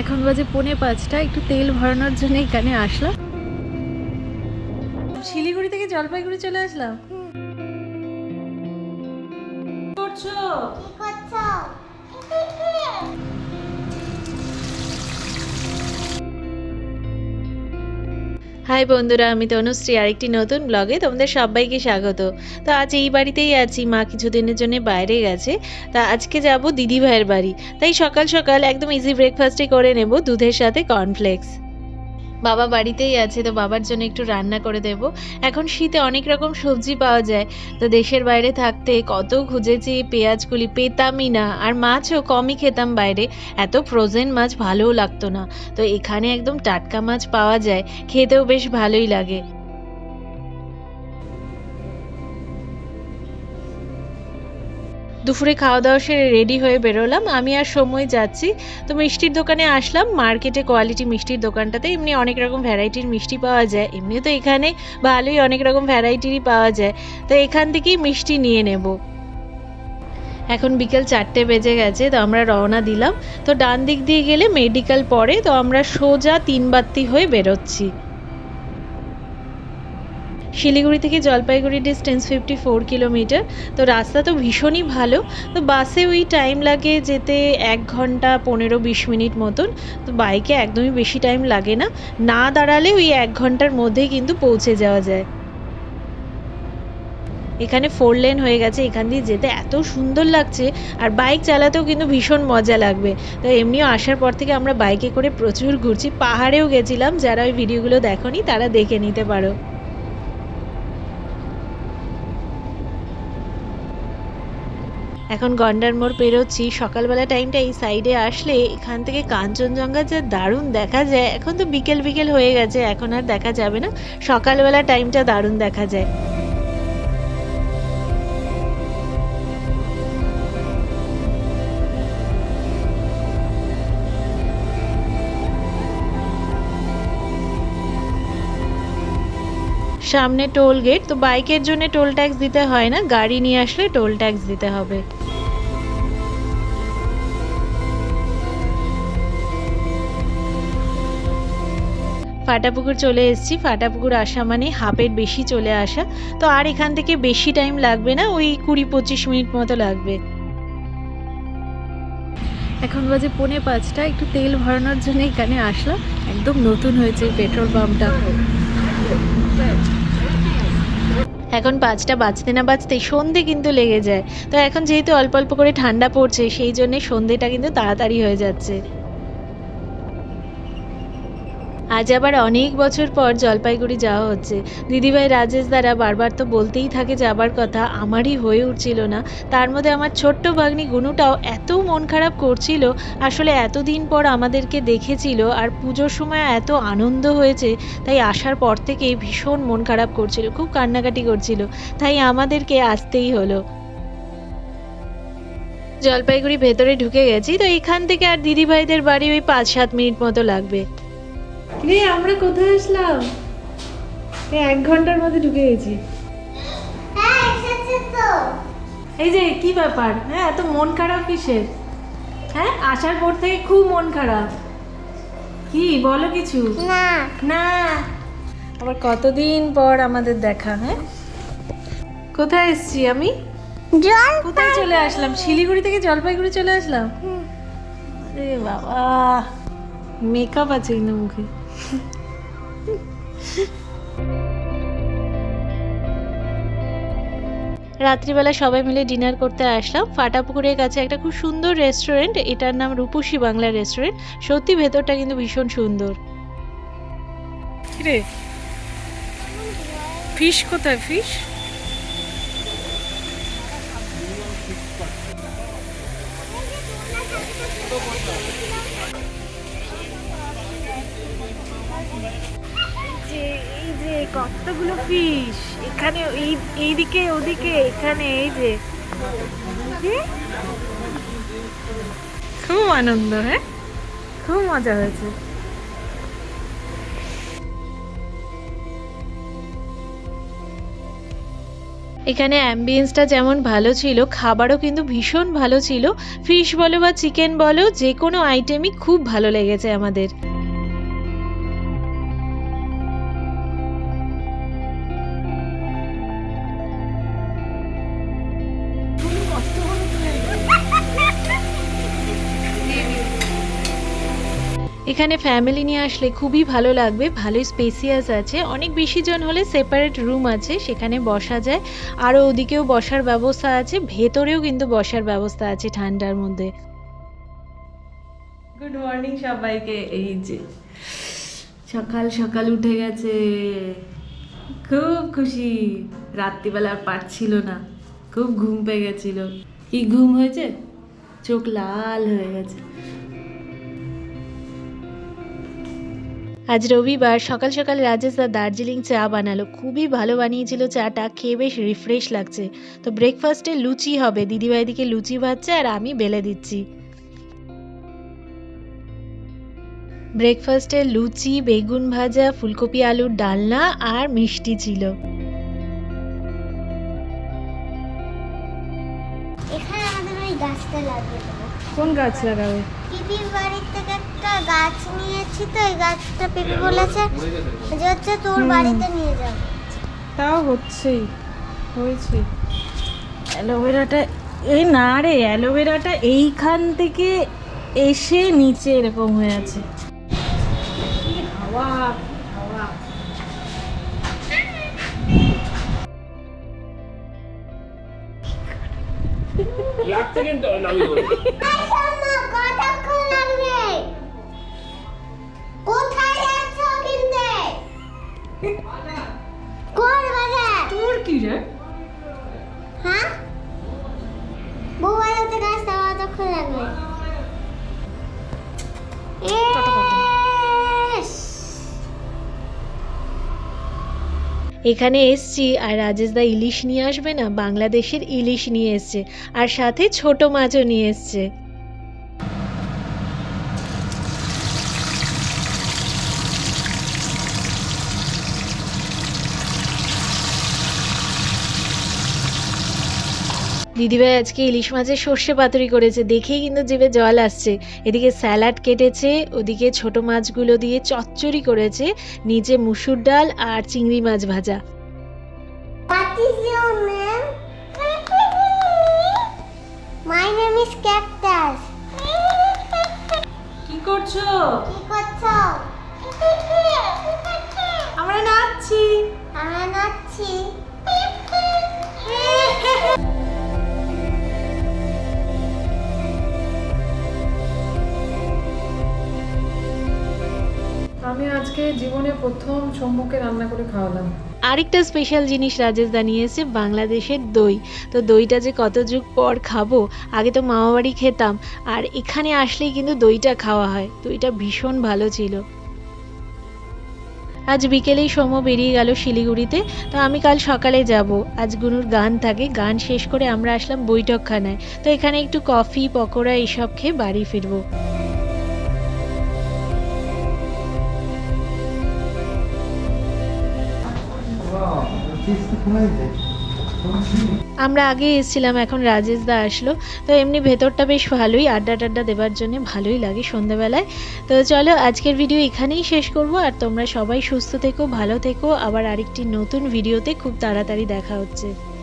এখন বাজে পৌনে পাঁচটা একটু তেল ভরানোর জন্য এখানে আসলাম। শিলিগুড়ি থেকে জলপাইগুড়ি চলে আসলাম? কি করছ? হাই বন্ধুরা, আমি তনুশ্রী, আরেকটি নতুন ব্লগে তোমাদের সবাইকে স্বাগত। তো আজ এই বাড়িতেই আছি, মা কিছুদিনের জন্য বাইরে গেছে। তা আজকে যাব দিদি ভাইয়ের বাড়ি। তাই সকাল সকাল একদম ইজি ব্রেকফাস্টই করে নেব দুধের সাথে কর্নফ্লেক্স বাবা বাড়িতেই আছে, তো বাবার জন্য একটু রান্না করে দেব। এখন শীতে অনেক রকম সবজি পাওয়া যায়, তো দেশের বাইরে থাকতে কত খুঁজেছি, পেঁয়াজগুলি পেতামই না, আর মাছও কমই খেতাম বাইরে। এত ফ্রোজেন মাছ ভালোও লাগতো না, তো এখানে একদম টাটকা মাছ পাওয়া যায়, খেতেও বেশ ভালোই লাগে। দুপুরে খাওয়া দাওয়া সেরে রেডি হয়ে বেরোলাম। আমি আর সময় যাচ্ছি। তো মিষ্টির দোকানে আসলাম। মার্কেটে কোয়ালিটি মিষ্টির দোকানটাতে এমনি অনেক রকম ভ্যারাইটির মিষ্টি পাওয়া যায়। এমনিও তো এখানে ভালোই অনেক রকম ভ্যারাইটিরই পাওয়া যায়। তো এখান থেকেই মিষ্টি নিয়ে নেব। এখন বিকেল চারটে বেজে গেছে, তো আমরা রওনা দিলাম। তো ডান দিক দিয়ে গেলে মেডিকেল পড়ে তো আমরা সোজা তিন বাত্তি হয়ে বেরোচ্ছি। শিলিগুড়ি থেকে Jalpaiguri distance fifty four kilometre তো রাস্তা তো ভীষণই ভালো। তো বাসে ওই টাইম লাগে যেতে এক ঘণ্টা পনেরো বিশ মিনিট মতন। তো বাইকে একদমই বেশি টাইম লাগে না। না দাঁড়ালে ওই এক ঘণ্টার মধ্যেই কিন্তু পৌঁছে যাওয়া যায়। এখানে ফোর লেন হয়ে গেছে, এখান দিয়ে যেতে এত সুন্দর লাগছে। আর বাইক চালাতেও কিন্তু ভীষণ মজা লাগবে। তো এমনিও আসার পর থেকে আমরা বাইকে করে প্রচুর ঘুরছি। পাহাড়েও গেছিলাম, যারা ওই ভিডিওগুলো দেখোনি তারা দেখে নিতে পারো। এখন গন্ডার মোড় পেরোচ্ছি। সকালবেলা টাইমটা এই সাইডে আসলে এখান থেকে কাঞ্চনজঙ্ঘা যে দারুণ দেখা যায়, এখন তো বিকেল বিকেল হয়ে গেছে, এখন আর দেখা যাবে না। সকালবেলা টাইমটা দারুণ দেখা যায়। সামনে টোল গেট তো বাইকের জন্য টোল ট্যাক্স দিতে হয় না, গাড়ি নিয়ে আসলে টোল ট্যাক্স দিতে হবে। ফাটাপুকুর চলে এসেছি। ফাটাপুকুর আসা মানে হাফের বেশি চলে আসা। তো আর এখান থেকে বেশি টাইম লাগবে না ওই কুড়ি পঁচিশ মিনিট মতো লাগবে। এখন বাজে পৌনে পাঁচটা একটু তেল ভরানোর জন্য এখানে আসলাম। একদম নতুন হয়েছে পেট্রোল পাম্পটা। এখন পাঁচটা বাজতে না বাজতেই সন্ধে কিন্তু লেগে যায়। তো এখন যেহেতু অল্প অল্প করে ঠান্ডা পড়ছে সেই জন্যে সন্ধেটা কিন্তু তাড়াতাড়ি হয়ে যাচ্ছে। আজ আবার অনেক বছর পর জলপাইগুড়ি যাওয়া হচ্ছে। দিদিভাই রাজেশ দ্বারা বারবার তো বলতেই থাকে যাবার কথা আমারই হয়ে উঠছিল না। তার মধ্যে আমার ছোট্ট ভাগ্নি গুনুটাও এত মন খারাপ করছিল, আসলে এতদিন পর আমাদেরকে দেখেছিল আর পুজোর সময় এত আনন্দ হয়েছে, তাই আসার পর থেকেই ভীষণ মন খারাপ করছিল, খুব কান্নাকাটি করছিল, তাই আমাদেরকে আসতেই হলো। জলপাইগুড়ি ভেতরে ঢুকে গেছি, তো এখান থেকে আর দিদিভাইদের বাড়ি ওই পাঁচ সাত মিনিট মতো লাগবে। রে আমরা কোথায় আসলাম? এক ঘণ্টার মধ্যে ঢুকে গেছি। এই যে কি ব্যাপার? হ্যাঁ এত মন খারাপ কিসের? হ্যাঁ আসার পর থেকে খুব মন খারাপ। কি বলো কিছু? না। না। আবার কতদিন পর আমাদের দেখা হ্যাঁ? কোথায় এসছি আমি? কোথায় চলে আসলাম? শিলিগুড়ি থেকে জলপাইগুড়ি চলে আসলাম। আরে বাবা মেকআপ আছে কিন্তু মুখে। রাত্রিবেলা সবাই মিলে ডিনার করতে আসলাম। ফাটাপুকুরের কাছে একটা খুব সুন্দর রেস্টুরেন্ট, এটার নাম রূপসী বাংলা রেস্টুরেন্ট। সত্যি ভেতরটা কিন্তু ভীষণ সুন্দর। ফিশ কোথায়, ফিশ? যে এই যে কতগুলো ফিশ এখানে এই এইদিকে ওদিকে এখানে এই যে। খুব আনন্দ হ্যাঁ? খুব মজা হয়েছে। এখানে অ্যাম্বিয়েন্সটা যেমন ভালো ছিল খাবারও কিন্তু ভীষণ ভালো ছিল। ফিশ বলো বা চিকেন বলো যে কোনো আইটেমই খুব ভালো লেগেছে আমাদের। এখানে ফ্যামিলি নিয়ে আসলে খুবই ভালো লাগবে, ভালোই স্পেসিয়াস আছে। অনেক বেশি জন হলে সেপারেট রুম আছে, সেখানে বসা যায়। আরও ওদিকেও বসার ব্যবস্থা আছে, ভেতরেও কিন্তু বসার ব্যবস্থা আছে ঠান্ডার মধ্যে। গুড মর্নিং সবাইকে, এই যে সকাল সকাল উঠে গেছে। খুব খুশি, রাত্রিবেলা আর পারছিল না। খুব ঘুম পেয়ে গেছিল। কি ঘুম হয়েছে? চোখ লাল হয়ে গেছে। আজ রবিবার সকাল সকাল রাজেশ দা দার্জিলিং চা বানালো। খুবই ভালো বানিয়েছিল চাটা, খেয়ে বেশ রিফ্রেশ লাগছে। তো ব্রেকফাস্টে লুচি হবে। দিদিভাই দিকে লুচি ভাজছে আর আমি বেলে দিচ্ছি। ব্রেকফাস্টে লুচি, বেগুন ভাজা, ফুলকপি আলুর ডালনা আর মিষ্টি ছিল। গাছটা লাগিয়ে দেবো। কোন গাছ লাগাবে? পিপির বাড়ির থেকে একটা গাছ নিয়েছি তো এই গাছটা পিপি বলেছে যে হচ্ছে তোর বাড়িতে নিয়ে যাব। তাও হচ্ছেই হয়েছে। অ্যালোভেরাটা এই না রে অ্যালোভেরাটা এইখান থেকে এসে নিচে এরকম হয়ে আছে। হাওয়া হাওয়া। লাগছে কিন্তু আমি বলব কোথায় যাচ্ছ কিনতে? কোন বাজার তোর কি রে? এখানে এসছি আর রাজেশ দা ইলিশ নিয়ে আসবে না, বাংলাদেশের ইলিশ নিয়ে এসছে। আর সাথে ছোট মাছও নিয়ে এসছে। দিদিভাই আজকে ইলিশ মাছের সর্ষে পাতুরি করেছে দেখেই কিন্তু জিভে জল আসছে এদিকে স্যালাড কেটেছে ওদিকে ছোট মাছগুলো দিয়ে চচ্চড়ি করেছে নিচে মুসুর ডাল আর চিংড়ি মাছ ভাজা What is your name? My name is Cactus. কি করছ কি করছ প্রথম সম্মুখে রান্না করে খাওয়ালাম। আরেকটা স্পেশাল জিনিস রাজেশ দা বাংলাদেশের দই। তো দইটা যে কত যুগ পর খাব, আগে তো মামাবাড়ি খেতাম, আর এখানে আসলেই কিন্তু দইটা খাওয়া হয়। দইটা ভীষণ ভালো ছিল। আজ বিকেলেই সোম বেরিয়ে গেল শিলিগুড়িতে, তো আমি কাল সকালে যাব। আজ গুনুর গান থাকে, গান শেষ করে আমরা আসলাম বৈঠকখানায়। তো এখানে একটু কফি, পকোড়া এইসব খেয়ে বাড়ি ফিরবো। আমরা আগে এসেছিলাম, এখন রাজেশ দা আসলো। তো এমনি ভেতরটা বেশ ভালোই, আড্ডা টাড্ডা দেবার জন্য ভালোই লাগে সন্ধ্যাবেলায়। তো চলো, আজকের ভিডিও এখানেই শেষ করব, আর তোমরা সবাই সুস্থ থেকো, ভালো থেকো। আবার আরেকটি নতুন ভিডিওতে খুব তাড়াতাড়ি দেখা হচ্ছে।